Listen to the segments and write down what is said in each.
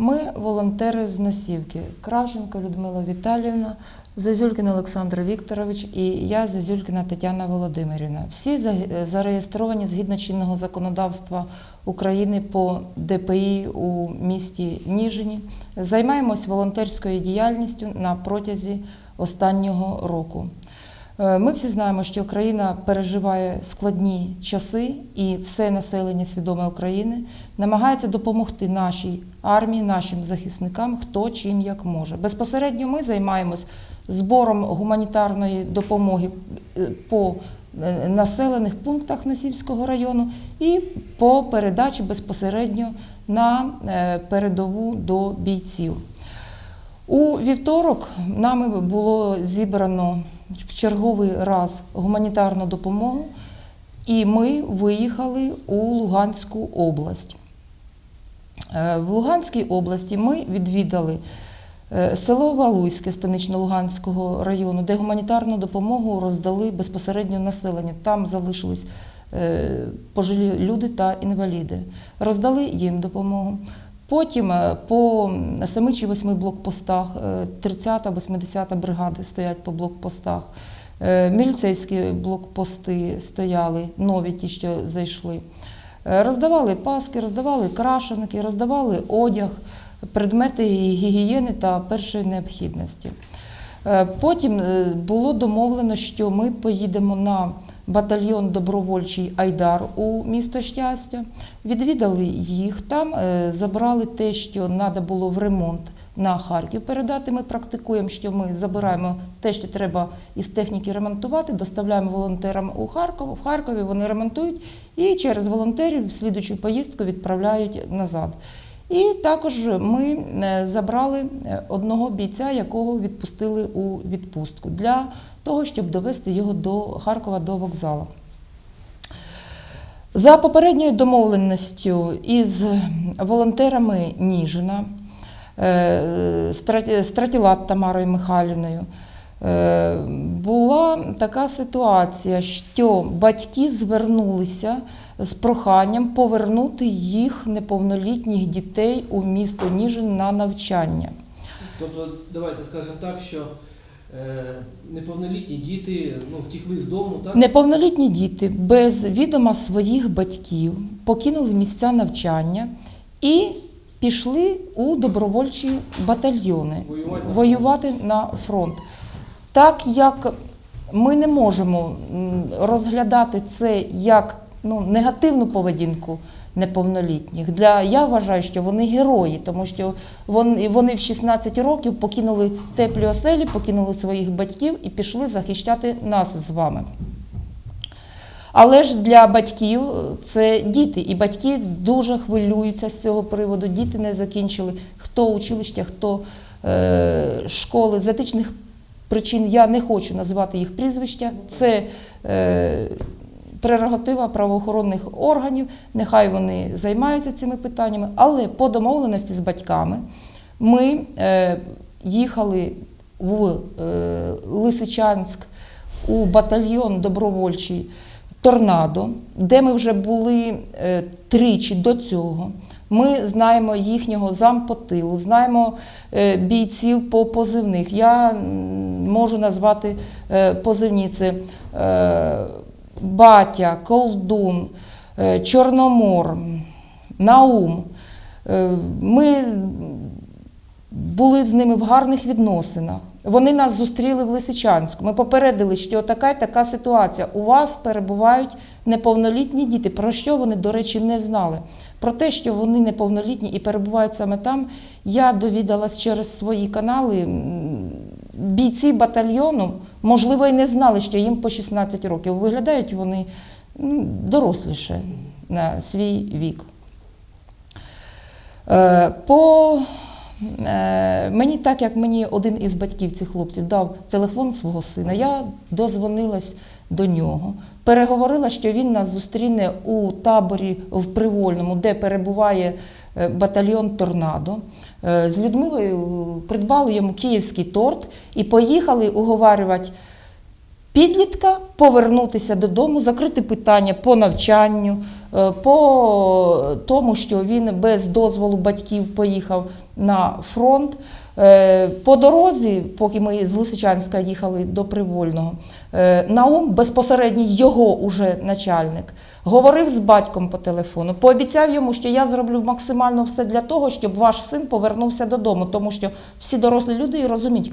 Ми волонтери з Насівки. Кравченко Людмила Віталіївна, Зазюлькін Олександр Вікторович і я Зазюлькіна Тетяна Володимирівна. Всі за- зареєстровані згідно чинного законодавства України по ДПІ у місті Ніжині. Займаємось волонтерською діяльністю на протязі останнього року. Е, Ми всі знаємо, що країна переживає складні часи, і все населення свідоме України намагається допомогти нашій армії, нашим захисникам, хто чим як може. Безпосередньо ми займаємось збором гуманітарної допомоги е, по е, населених пунктах Носівського району і по передачі безпосередньо на передову до бійців. У вівторок нами було зібрано в черговий раз гуманітарну допомогу, і ми виїхали у Луганську область. Е, В Луганській області ми відвідали е, село Валуйське Станично-Луганського району, де гуманітарну допомогу роздали безпосередньо населенню. Там залишились е, пожилі люди та інваліди. Роздали їм допомогу. Потім е, по 7 чи 8 блокпостах, е, 30-та, 80-та бригади стоять по блокпостах. Е, Міліцейські блокпости стояли, нові ті, що зайшли. Е, Роздавали паски, роздавали крашенки, роздавали одяг, предмети гігієни та першої необхідності. Е, Потім е, було домовлено, що ми поїдемо на батальйон добровольчий Айдар у місто щастя. Відвідали їх. Там е, забрали те, що треба було в ремонт на Харків передати. Ми практикуємо, що ми забираємо те, що треба із техніки ремонтувати, доставляємо волонтерам у Харків. В Харкові вони ремонтують і через волонтерів слідучу поїздку відправляють назад. І також ми е, забрали е, одного бійця, якого відпустили у відпустку для того, щоб довести його до Харкова до вокзалу. За попередньою домовленістю із волонтерами Ніжина, е, Стратілат Тамарою Михайлівною, була така ситуація, що батьки звернулися з проханням повернути їх неповнолітніх дітей у місто Ніжин на навчання. Тобто, давайте скажемо так, що е, неповнолітні діти ну, втікли з дому, так? Неповнолітні діти без відома своїх батьків покинули місця навчання і пішли у добровольчі батальйони Воювати воювати на фронт. Так як ми не можемо розглядати це як ну, негативну поведінку неповнолітніх. Для, я вважаю, що вони герої, тому що вони, вони в 16 років покинули теплі оселі, покинули своїх батьків і пішли захищати нас з вами. Але ж для батьків це діти, і батьки дуже хвилюються з цього приводу. Діти не закінчили хто училища, хто е, школи. З етичних причин я не хочу називати їх прізвища. Це е, прерогатива правоохоронних органів. Нехай вони займаються цими питаннями. Але по домовленості з батьками ми е, їхали в е, Лисичанськ у батальйон добровольчий Торнадо, де ми вже були е, тричі до цього. Ми знаємо їхнього зампотилу, знаємо бійців по позивних. Я можу назвати позивні це Батя, Колдун, е, Чорномор, Наум. Е, Ми були з ними в гарних відносинах. Вони нас зустріли в Лисичанську. Ми попередили, що така і така ситуація. У вас перебувають неповнолітні діти, про що вони, до речі, не знали. Про те, що вони неповнолітні і перебувають саме там, я довідалась через свої канали. Бійці батальйону, можливо, і не знали, що їм по 16 років. Виглядають вони доросліше на свій вік. Е, По е, мені, так як мені один із батьків цих хлопців дав телефон свого сина, я дозвонилась до нього, переговорила, що він нас зустріне у таборі в Привольному, де перебуває батальйон Торнадо. Е, З Людмилою придбали йому київський торт і поїхали уговарювати підлітка повернутися додому, закрити питання по навчанню, е, по тому, що він без дозволу батьків поїхав на фронт. Е, По дорозі, поки ми з Лисичанська їхали до Привольного, е, Наум, безпосередній його уже начальник, говорив з батьком по телефону, пообіцяв йому, що я зроблю максимально все для того, щоб ваш син повернувся додому, тому що всі дорослі люди розуміють,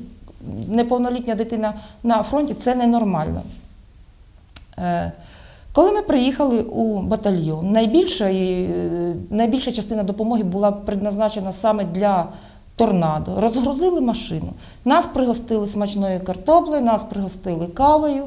неповнолітня дитина на фронті це ненормально. Е, Коли ми приїхали у батальйон, найбільша, найбільша частина допомоги була предназначена саме для торнадо. Розгрузили машину. Нас пригостили смачною картоплею, нас пригостили кавою.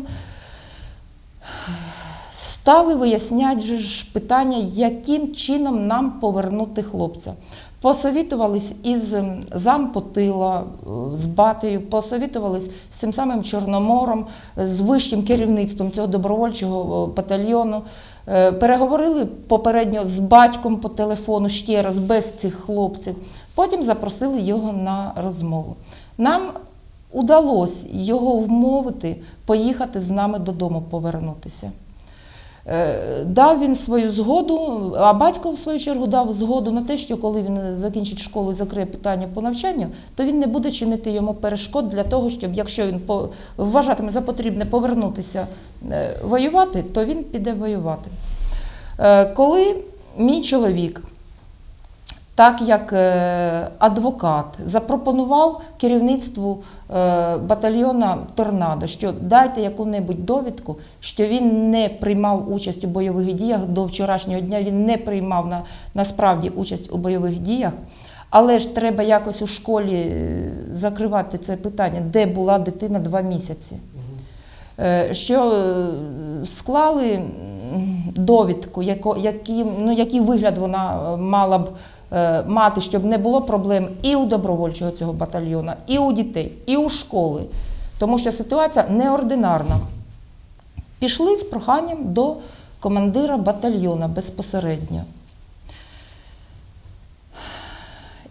Стали виясняти питання, яким чином нам повернути хлопця. Посовітувались із зампотила, е, з батею, посовітувались з цим самим Чорномором, з вищим керівництвом цього добровольчого е, батальйону. Е, Переговорили попередньо з батьком по телефону ще раз без цих хлопців. Потім запросили його на розмову. Нам удалося його вмовити поїхати з нами додому повернутися. Е, Дав він свою згоду, а батько, в свою чергу, дав згоду на те, що коли він закінчить школу і закриє питання по навчанню, то він не буде чинити йому перешкод для того, щоб якщо він вважатиме за потрібне повернутися е, воювати, то він піде воювати. Е, Коли мій чоловік так як е, адвокат запропонував керівництву е, батальйона Торнадо, що дайте яку-небудь довідку, що він не приймав участь у бойових діях до вчорашнього дня. Він не приймав на, насправді участь у бойових діях. Але ж треба якось у школі е, закривати це питання, де була дитина два місяці. Що склали довідку, яко, які, ну, який вигляд вона мала б мати, щоб не було проблем і у добровольчого цього батальйону, і у дітей, і у школи. Тому що ситуація неординарна. Пішли з проханням до командира батальйона безпосередньо.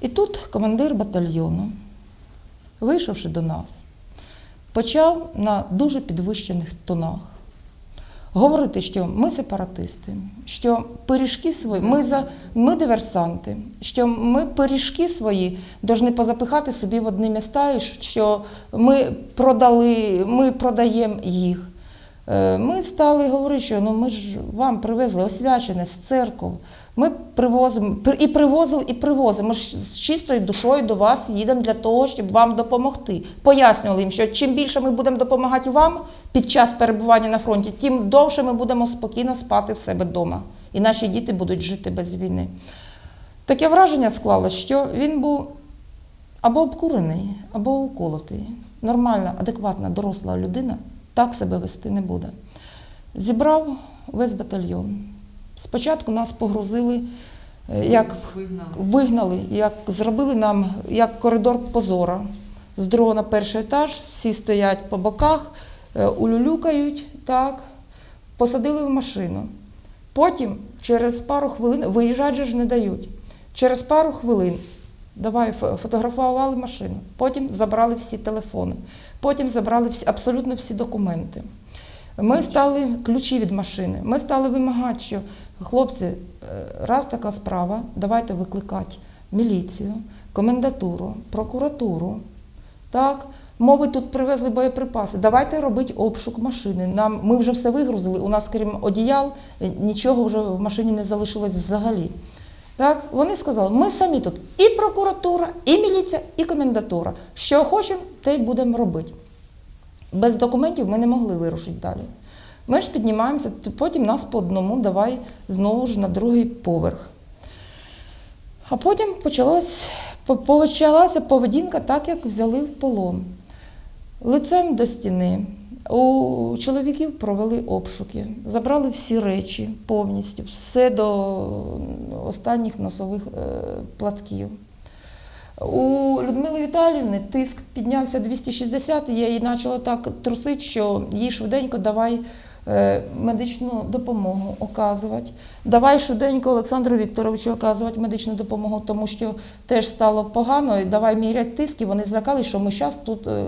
І тут командир батальйону, вийшовши до нас, почав на дуже підвищених тонах говорити, що ми сепаратисти, що пиріжки свої, ми, за, ми диверсанти, що ми пиріжки свої повинні позапихати собі в одні міста, що ми продали, ми продаємо їх. Е, Ми стали говорити, що ну ми ж вам привезли освячене з церков. Ми привозимо і привозили, і привозимо. Ж з чистою душою до вас їдемо для того, щоб вам допомогти. Пояснювали їм, що чим більше ми будемо допомагати вам під час перебування на фронті, тим довше ми будемо спокійно спати в себе вдома. І наші діти будуть жити без війни. Таке враження склалось, що він був або обкурений, або уколотий. Нормальна, адекватна, доросла людина так себе вести не буде. Зібрав весь батальйон. Спочатку нас погрузили, е, як вигнали. вигнали, як зробили нам як коридор позора. З другого на перший етаж, всі стоять по боках, е, улюлюкають, так, посадили в машину. Потім, через пару хвилин, виїжджати же ж не дають. Через пару хвилин давай фотографували машину, потім забрали всі телефони, потім забрали всі, абсолютно всі документи. Ми стали ключі від машини. Ми стали вимагати, що хлопці, е, раз така справа, давайте викликати міліцію, комендатуру, прокуратуру. Так, мови тут привезли боєприпаси. Давайте робити обшук машини. Нам ми вже все вигрузили. У нас, крім одіял, е, нічого вже в машині не залишилось взагалі. Так, вони сказали, ми самі тут і прокуратура, і міліція, і комендатура. Що хочемо, те й будемо робити. Без документів ми не могли вирушити далі. Ми ж піднімаємося, потім нас по одному давай знову ж на другий поверх. А потім почалася поведінка так, як взяли в полон. Лицем до стіни. У чоловіків провели обшуки, забрали всі речі повністю, все до останніх носових е, платків. У Людмили Віталіївни тиск піднявся 260, і я її почала так трусити, що їй швиденько давай медичну допомогу оказувати. Давай швиденько Олександру Вікторовичу оказувати медичну допомогу, тому що теж стало погано. І давай міряти тиск. І вони злякали, що ми зараз тут е,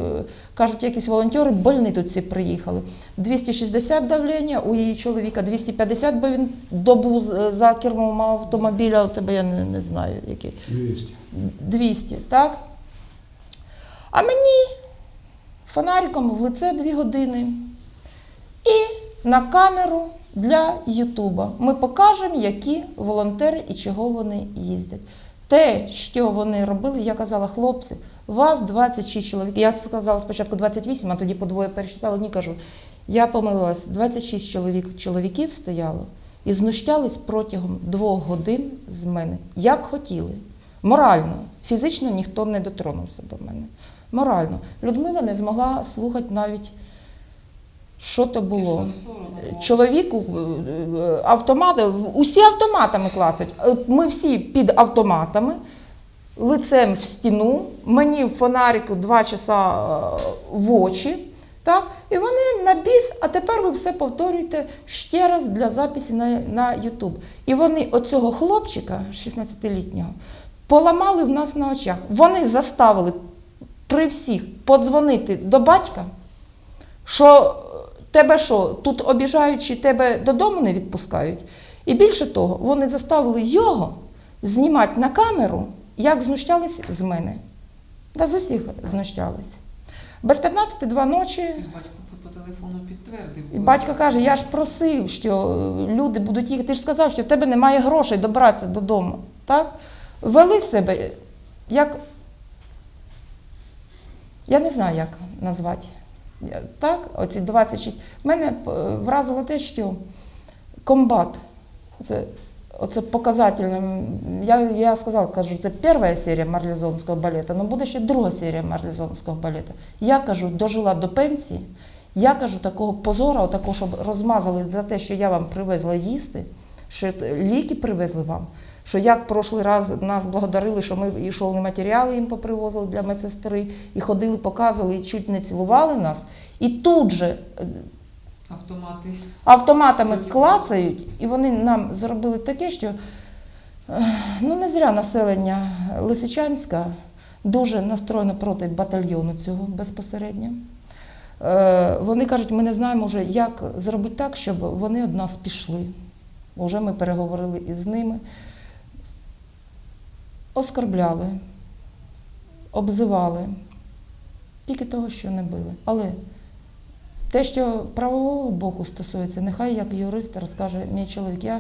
кажуть, якісь волонтери, больні тут всі приїхали. 260 давлення, у її чоловіка 250, бо він добу за кермом автомобіля, у тебе я не, не знаю який. 200. 200, так? А мені фонариком в лице дві години. І на камеру для Ютуба. Ми покажемо, які волонтери і чого вони їздять. Те, що вони робили, я казала, хлопці, вас 26 чоловік. Я сказала спочатку 28, а тоді по двоє перечитала. Ні, кажу, я помилилась, 26 чоловік, чоловіків стояло і знущались протягом двох годин з мене, як хотіли. Морально, фізично ніхто не дотронувся до мене. Морально. Людмила не змогла слухати навіть, що то було. Чоловіку е, е, автомати, усі автоматами клацають. Е, Ми всі під автоматами, лицем в стіну, мені в фонарику два часа е, в очі. Так? І вони на біс, а тепер ви все повторюєте ще раз для записі на, на YouTube. І вони оцього хлопчика, 16-літнього, поламали в нас на очах. Вони заставили при всіх подзвонити до батька, що тебе що, тут обіжаючи, тебе додому не відпускають. І більше того, вони заставили його знімати на камеру, як знущались з мене. Да, з усіх знущались. Без 15 два ночі. Батько по- по телефону підтвердив. І батько каже: я ж просив, що е, люди будуть їхати. Ти ж сказав, що в тебе немає грошей добратися додому. Так? Вели себе як. Я не знаю, як назвати. Так, оці 26. Мене е, вразило те, що комбат. Це, оце показательним. Я, я сказала, кажу, це перша серія марлезонського балета, але буде ще друга серія марлезонського балета. Я кажу, дожила до пенсії. Я кажу, такого позора, такого, щоб розмазали за те, що я вам привезла їсти, що ліки привезли вам. Що як прошлий раз нас благодарили, що ми і шовні матеріали їм попривозили для медсестри, і ходили, показували, і чуть не цілували нас. І тут же е, Автомати. автоматами клацають, і вони нам зробили таке, що е, ну не зря населення Лисичанська дуже настроєно проти батальйону цього безпосередньо. Е, Вони кажуть, ми не знаємо вже, як зробити так, щоб вони від нас пішли. Уже ми переговорили із ними. Оскорбляли, обзивали, тільки того, що не били. Але те, що правового боку стосується, нехай як юрист розкаже мій чоловік. Я,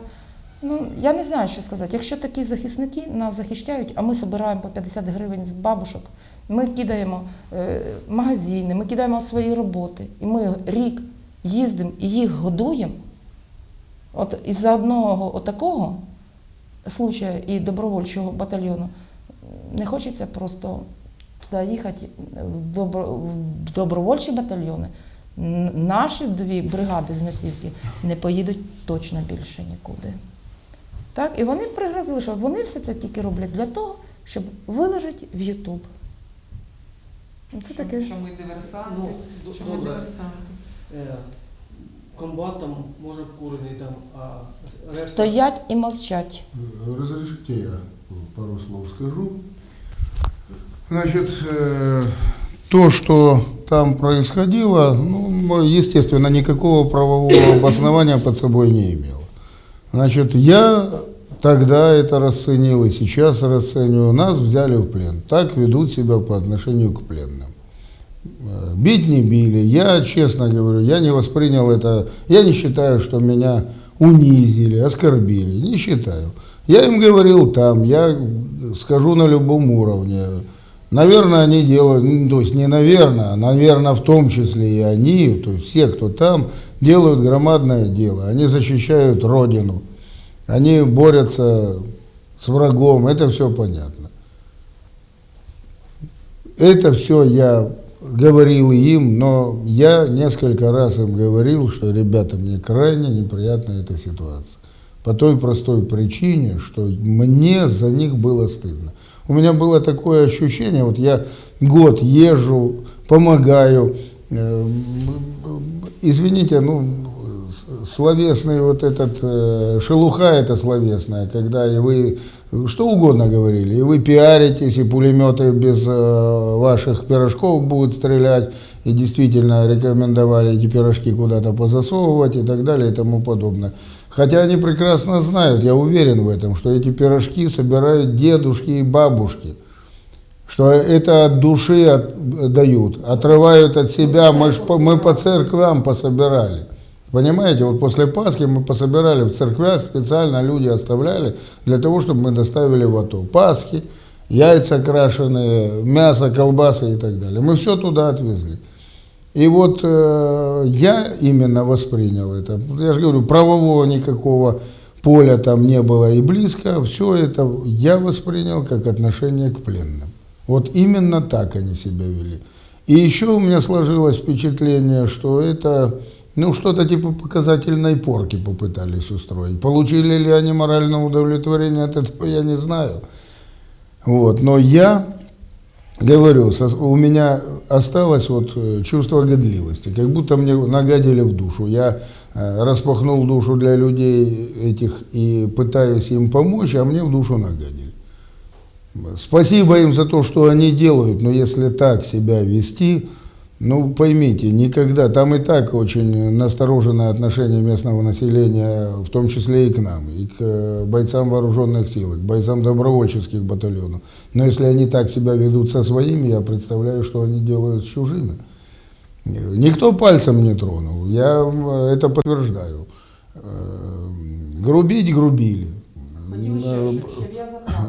ну, я не знаю, що сказати. Якщо такі захисники нас захищають, а ми збираємо по 50 гривень з бабушок, ми кидаємо е, магазини, ми кидаємо свої роботи, і ми рік їздимо і їх годуємо. От із-за одного отакого случая і добровольчого батальйону не хочеться просто туди їхати в, добро, в добровольчі батальйони. Наші дві бригади з носівки не поїдуть точно більше нікуди. Так? І вони пригрозили, що вони все це тільки роблять для того, щоб виложити в Ютуб. Ну, Це таке. Що ми диверсанти. Ну, що ми диверсанти. Е, Комбат там може курений там, а решта. Стоять і мовчать. Разрешите я пару слов скажу. Значит, э, то, что там происходило, ну, естественно, никакого правового обоснования под собой не имело. Значит, я тогда это расценил и сейчас расцениваю. Нас взяли в плен. Так ведут себя по отношению к пленным. Бить не били. Я, честно говорю, я не воспринял это. Я не считаю, что меня унизили, оскорбили. Не считаю. Я им говорил там, я скажу на любом уровне. Наверное, они делают, ну, то есть не наверное, а наверное, в том числе и они, то есть все, кто там, делают громадное дело. Они защищают Родину, они борются с врагом, это все понятно. Это все я говорил им, но я несколько раз им говорил, что, ребята, мне крайне неприятна эта ситуация. По той простой причине, что мне за них было стыдно. У меня было такое ощущение, вот я год езжу, помогаю, э, извините, ну, словесный вот этот, э, шелуха это словесная, когда и вы что угодно говорили, и вы пиаритесь, и пулеметы без э, ваших пирожков будут стрелять, и действительно рекомендовали эти пирожки куда-то позасовывать и так далее и тому подобное. Хотя они прекрасно знают, я уверен в этом, что эти пирожки собирают дедушки и бабушки что это от души от- дают, отрывают от себя. Мы, ж мы по церквям пособирали. Понимаете, вот после Пасхи мы пособирали в церквях, специально люди оставляли для того, чтобы мы доставили в АТО. Пасхи, яйца крашеные, мясо, колбасы и так далее. Мы все туда отвезли. И вот э, я именно воспринял это. Я же говорю, правового никакого поля там не было и близко. Все это я воспринял как отношение к пленным. Вот именно так они себя вели. И еще у меня сложилось впечатление, что это ну, что-то типа показательной порки попытались устроить. Получили ли они моральное удовлетворение от этого, я не знаю. Вот. Но я говорю, у меня осталось вот э, чувство годливости, как будто мне нагадили в душу. Я э, распахнул душу для людей этих и пытаюсь им помочь, а мне в душу нагадили. Спасибо им за то, что они делают, но если так себя вести, ну поймите, никогда, там и так очень настороженное отношение местного населения, в том числе и к нам, и к э, бойцам вооруженных сил, и к бойцам добровольческих батальонов. Но если они так себя ведут со своими, я представляю, что они делают с чужими. Никто пальцем не тронул, я это подтверждаю. Э, Грубить грубили.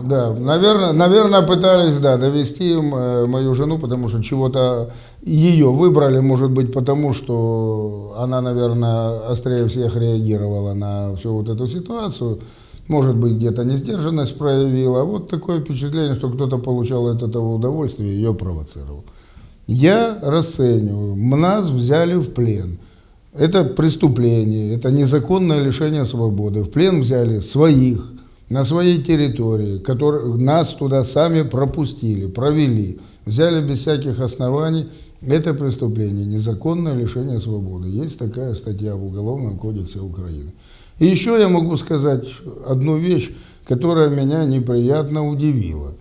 Да, наверное, наверное, пытались, да, довести э, мою жену, потому что чего-то ее выбрали, может быть, потому что она, наверное, острее всех реагировала на всю вот эту ситуацию. Может быть, где-то несдержанность проявила. Вот такое впечатление, что кто-то получал от этого удовольствие и ее провоцировал. Я расцениваю, нас взяли в плен. Это преступление, это незаконное лишение свободы. В плен взяли своих, на своей территории, которые, нас туда сами пропустили, провели, взяли без всяких оснований. Это преступление, незаконное лишение свободы. Есть такая статья в Уголовном кодексе Украины. И еще я могу сказать одну вещь, которая меня неприятно удивила.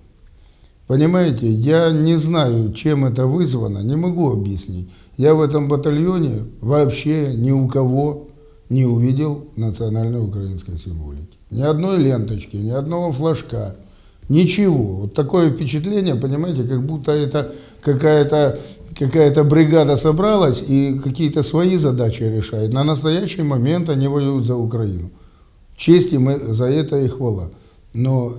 Понимаете, я не знаю, чем это вызвано, не могу объяснить. Я в этом батальоне вообще ни у кого не увидел национальной украинской символики. Ни одной ленточки, ни одного флажка, ничего. Вот такое впечатление, понимаете, как будто это какая-то какая-то бригада собралась и какие-то свои задачи решает. На настоящий момент они воюют за Украину. Честь им за это и хвала. Но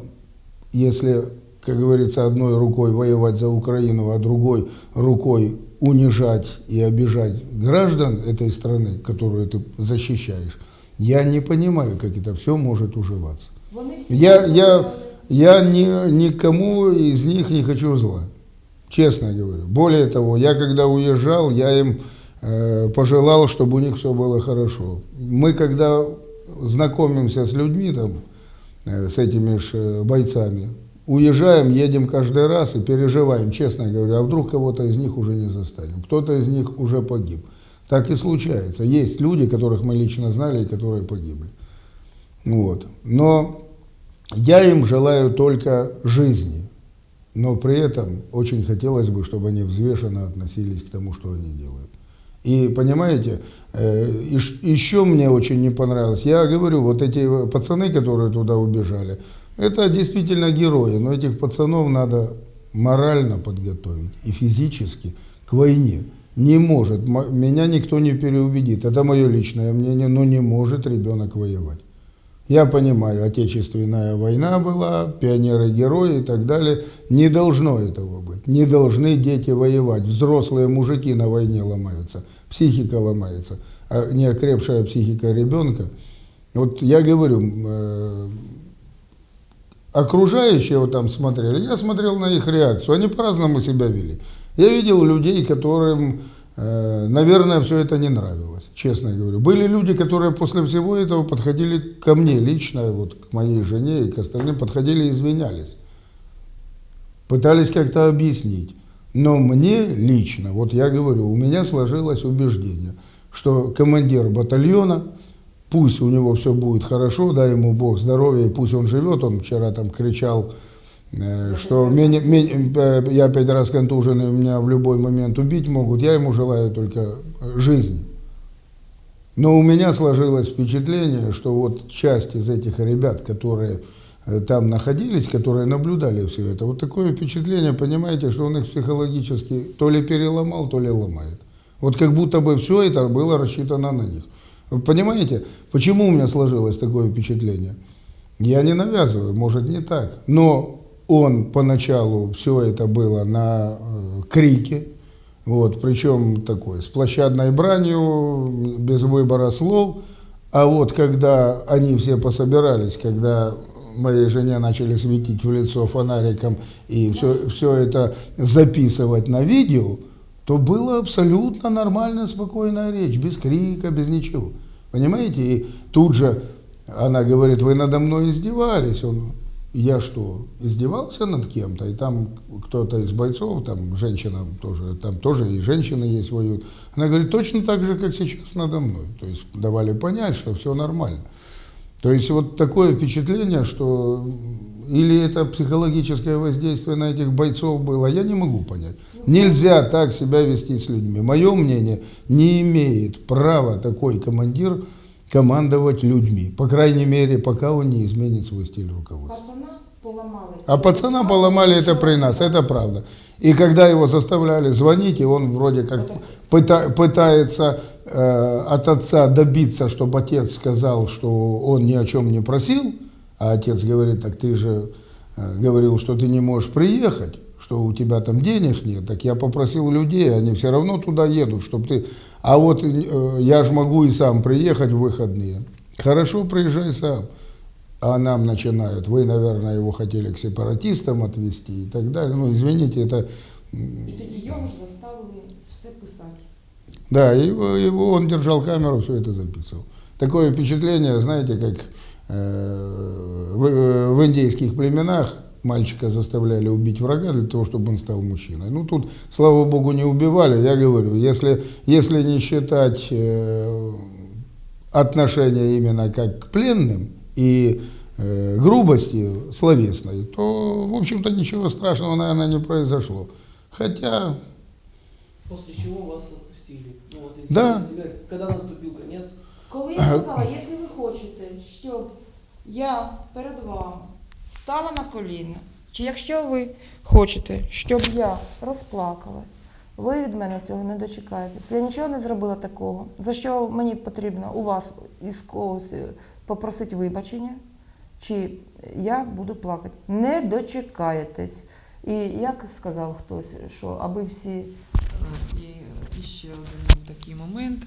если, как говорится, одной рукой воевать за Украину, а другой рукой унижать и обижать граждан этой страны, которую ты защищаешь, я не понимаю, как это все может уживаться. Я, я, я ни, никому из них не хочу зла, честно говорю. Более того, я когда уезжал, я им э, пожелал, чтобы у них все было хорошо. Мы когда знакомимся с людьми, там, э, с этими ж, э, бойцами, уезжаем, едем каждый раз и переживаем, честно говорю, а вдруг кого-то из них уже не застанем, кто-то из них уже погиб. Так и случается. Есть люди, которых мы лично знали и которые погибли. Вот. Но я им желаю только жизни. Но при этом очень хотелось бы, чтобы они взвешенно относились к тому, что они делают. И понимаете, э, еще мне очень не понравилось. Я говорю, вот эти пацаны, которые туда убежали, это действительно герои, но этих пацанов надо морально подготовить и физически к войне. Не может, меня никто не переубедит, это мое личное мнение, но не может ребенок воевать. Я понимаю, отечественная война была, пионеры-герои и так далее. Не должно этого быть. Не должны дети воевать. Взрослые мужики на войне ломаются, психика ломается. А не окрепшая психика ребенка. Вот я говорю, э, окружающие вот там смотрели, я смотрел на их реакцию, они по-разному себя вели. Я видел людей, которым, э, наверное, все это не нравилось, честно говорю. Были люди, которые после всего этого подходили ко мне лично, вот к моей жене и к остальным, подходили и извинялись. Пытались как-то объяснить. Но мне лично, вот я говорю, у меня сложилось убеждение, что командир батальона пусть у него все будет хорошо, дай ему Бог здоровья, и пусть он живет. Он вчера там кричал, что меня- меня- э, я пять раз контуженный, меня в любой момент убить могут. Я ему желаю только э, жизни. Но у меня сложилось впечатление, что вот часть из этих ребят, которые э, там находились, которые наблюдали все это, вот такое впечатление, понимаете, что он их психологически то ли переломал, то ли ломает. Вот как будто бы все это было рассчитано на них. Вы понимаете, почему у меня сложилось такое впечатление? Я не навязываю, может не так, но он поначалу все это было на э, крике, вот, причем такой, с площадной бранью, без выбора слов. А вот когда они все пособирались, когда моей жене начали светить в лицо фонариком и все, все это записывать на видео, то была абсолютно нормальная, спокойная речь, без крика, без ничего. Понимаете? И тут же она говорит, вы надо мной издевались. Он, я что, издевался над кем-то? И там кто-то из бойцов, там женщина тоже, там тоже и женщины есть воюют. Она говорит, точно так же, как сейчас надо мной. То есть давали понять, что все нормально. То есть вот такое впечатление, что или это психологическое воздействие на этих бойцов было, я не могу понять. Нельзя так себя вести с людьми. Мое мнение, не имеет права такой командир командовать людьми. По крайней мере, пока он не изменит свой стиль руководства. Пацана поломали. А пацана поломали это при нас, это правда. И когда его заставляли звонить, и он вроде как пыта- пытается э, от отца добиться, чтобы отец сказал, что он ни о чем не просил, а отец говорит, так ты же э, говорил, что ты не можешь приехать, что у тебя там денег нет, так я попросил людей, они все равно туда едут, чтобы ты... А вот э, я же могу и сам приехать в выходные. Хорошо, приезжай сам. А нам начинают, вы, наверное, его хотели к сепаратистам отвезти и так далее. Ну, извините, это... І тоді його ж заставили все писати. Да, его, его, он держал камеру, все это записывал. Такое впечатление, знаете, как э, в, э, в индейских племенах мальчика заставляли убить врага для того, чтобы он стал мужчиной. Ну, тут, слава богу, не убивали. Я говорю, если, если не считать э, отношения именно как к пленным и э, грубости словесной, то, в общем-то, ничего страшного, наверное, не произошло. Хотя После чего вас отпустили? Ну, вот, Да. Когда наступил конец? Коли я сказала, якщо ви хочете, щоб я перед вами стала на коліна, чи якщо ви хочете, щоб я розплакалась, ви від мене цього не дочекаєтесь. Я нічого не зробила такого, за що мені потрібно у вас із когось е, попросити вибачення, чи я буду плакати. Не дочекаєтесь. І як сказав хтось, що аби всі І, і ще один такий момент,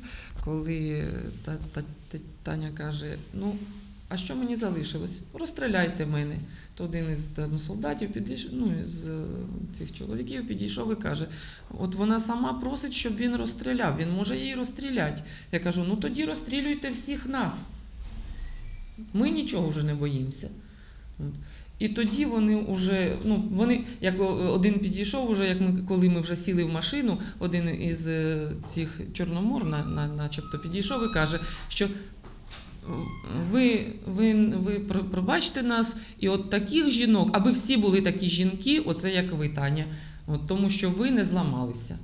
коли та, та, та- Таня каже: ну, а що мені залишилось? Розстріляйте мене. То один із там, солдатів підійшов, ну, із е, цих чоловіків підійшов і каже: от вона сама просить, щоб він розстріляв, він може її розстріляти. Я кажу: ну тоді розстрілюйте всіх нас. Ми нічого вже не боїмося. І тоді вони вже, ну вони, як один підійшов, уже, як ми, коли ми вже сіли в машину, один із е, цих чорномор, на, на, начебто, підійшов і каже, що ви, ви, ви пробачте нас, і от таких жінок, аби всі були такі жінки, оце як ви, Таня, от, тому що ви не зламалися.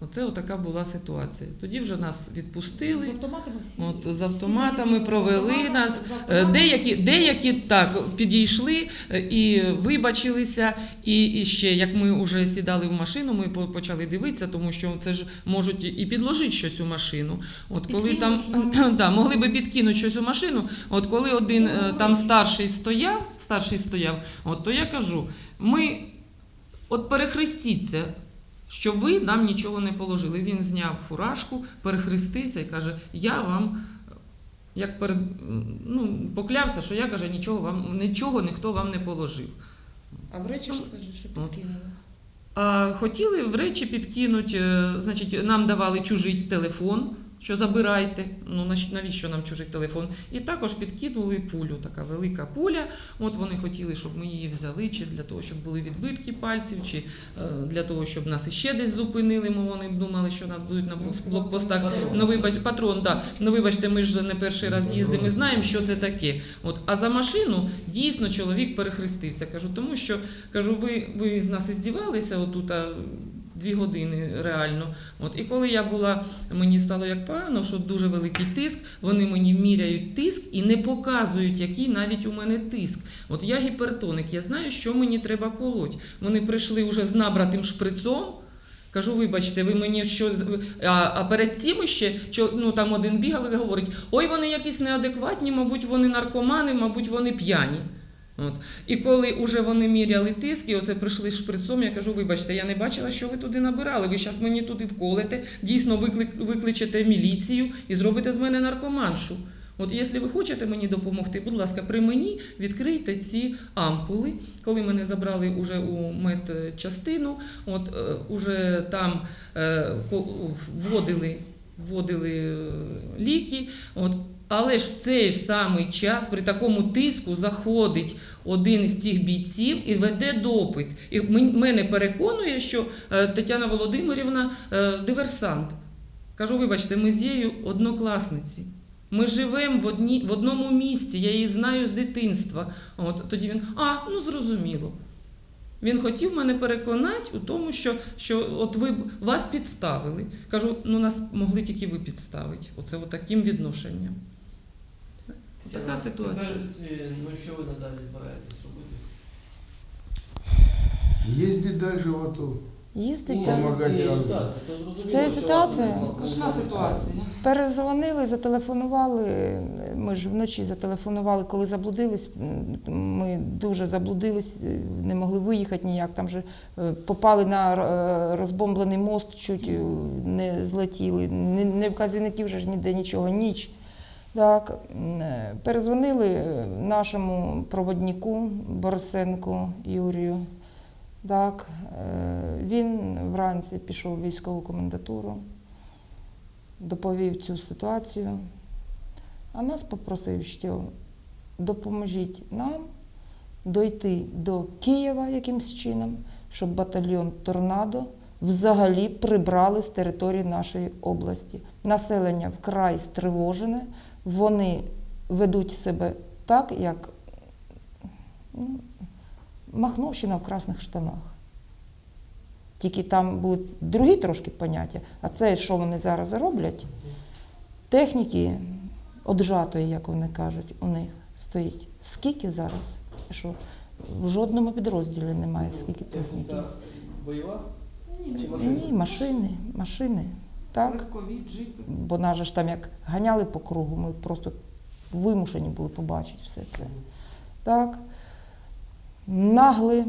Оце отака була ситуація. Тоді вже нас відпустили. з автоматами всі. От з всі автоматами з провели автоматами, нас. з Е, автоматами. Деякі, деякі так підійшли е, і вибачилися. І, і ще як ми вже сідали в машину, ми почали дивитися, тому що це ж можуть і підложити щось у машину. От коли там да, могли би підкинути щось у машину. От коли один е, там старший стояв, старший стояв, от то я кажу: ми от перехрестіться. Що ви нам нічого не положили. Він зняв фуражку, перехрестився і каже: Я вам як перед, ну, поклявся, що я каже, нічого вам нічого ніхто вам не положив. А в речі ж скажи, що підкинули. А хотіли в речі підкинути, е, значить, нам давали чужий телефон. Що забирайте, ну навіщо нам чужий телефон? І також підкинули пулю, така велика пуля. От вони хотіли, щоб ми її взяли, чи для того, щоб були відбитки пальців, чи е, для того, щоб нас іще десь зупинили. Ми вони думали, що нас будуть на блокпостах. Ну, вибач, патрон, да. Ну, вибачте, ми ж не перший раз їздимо, ми знаємо, що це таке. От, а за машину дійсно чоловік перехрестився. Кажу, тому що кажу, ви, ви з нас іздівалися отут а, дві години реально. От, і коли я була, мені стало як погано, що дуже великий тиск, вони мені міряють тиск і не показують, який навіть у мене тиск. От я гіпертоник, я знаю, що мені треба колоть. Вони прийшли вже з набратим шприцом. Кажу, вибачте, ви мені що а, а перед цим ще ну, там один бігав і говорить: ой, вони якісь неадекватні, мабуть, вони наркомани, мабуть, вони п'яні. От. І коли вже вони міряли тиск, і оце прийшли шприцом, я кажу, вибачте, я не бачила, що ви туди набирали. Ви зараз мені туди вколите, дійсно виклик, викличете міліцію і зробите з мене наркоманшу. От якщо ви хочете мені допомогти, будь ласка, при мені відкрийте ці ампули. Коли мене забрали уже у медчастину, от е, уже там е, вводили, вводили е, ліки. От, але ж в цей ж самий час при такому тиску заходить один із цих бійців і веде допит. І мене переконує, що е, Тетяна Володимирівна е, диверсант. Кажу, вибачте, ми з нею однокласниці. Ми живемо в, одні, в одному місці, я її знаю з дитинства. От тоді він, а, ну зрозуміло. Він хотів мене переконати у тому, що, що от ви вас підставили. Кажу, ну нас могли тільки ви підставити. Оце от таким відношенням. Така ситуація. Ну що ви надалі збираєтесь робити? Ездить дальше в АТО. Їздить Ну, В цій ситуації- Страшна ситуація. Перезвонили, зателефонували. Ми ж вночі зателефонували, коли заблудились. Ми дуже заблудились, не могли виїхати ніяк. Там же е, попали на е, розбомблений мост, чуть е, не злетіли. Не, не вказівників вже ж ніде нічого, ніч. Так, е, перезвонили нашому проводнику Борисенку Юрію. Так, е, він вранці пішов в військову комендатуру доповів цю ситуацію, а нас попросив, що допоможіть нам дойти до Києва якимсь чином, щоб батальйон Торнадо взагалі прибрали з території нашої області. Населення вкрай стривожене, вони ведуть себе так, як ну, Махновщина в красних штанах. Тільки там будуть другі трошки поняття, а це, що вони зараз роблять, техніки оджатої, як вони кажуть, у них стоїть. Скільки зараз? Що в жодному підрозділі немає, скільки техніки. Техніка Чи Ні, машини, машини. Так. Бо нас же ж там як ганяли по кругу, ми просто вимушені були побачити все це. Так. Нагли,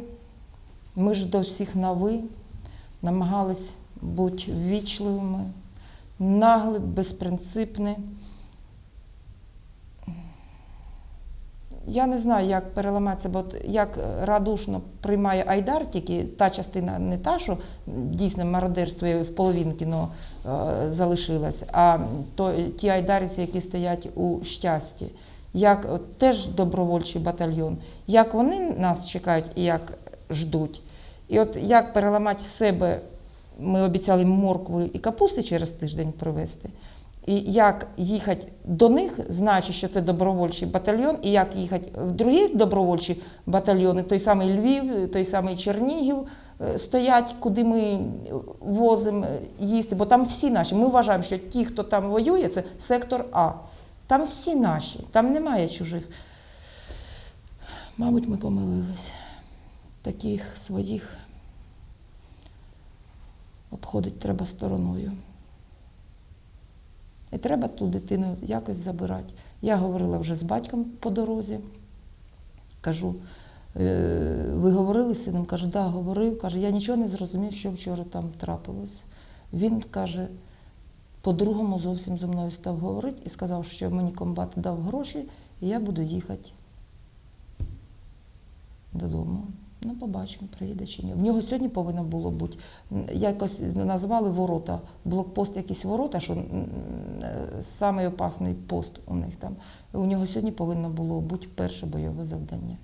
ми ж до всіх на ви, намагались бути ввічливими, нагли, безпринципні. Я не знаю, як переламатися, бо як радушно приймає Айдар, тільки та частина не та, що дійсно мародерство в половинки ну, залишилась, а то, ті айдарівці, які стоять у щасті, як теж добровольчий батальйон, як вони нас чекають і як ждуть. І от як переламати себе, ми обіцяли моркви і капусти через тиждень привезти. І як їхати до них, знаючи, що це добровольчий батальйон, і як їхати в другі добровольчі батальйони, той самий Львів, той самий Чернігів е, стоять, куди ми возимо їсти. Бо там всі наші. Ми вважаємо, що ті, хто там воює, це сектор А. Там всі наші, там немає чужих. Мабуть, ми помилились. Таких своїх обходить треба стороною. І треба ту дитину якось забирати. Я говорила вже з батьком по дорозі. Кажу, «Е, ви говорили з сином? Каже, да, говорив. Каже, я нічого не зрозумів, що вчора там трапилось. Він каже, по-другому зовсім зі мною став говорити і сказав, що мені комбат дав гроші, і я буду їхати додому. Ну, побачимо, приїде чи ні. В нього сьогодні повинно було бути якось назвали ворота, блокпост, якісь ворота, що самий опасний пост у них там. У нього сьогодні повинно було бути перше бойове завдання.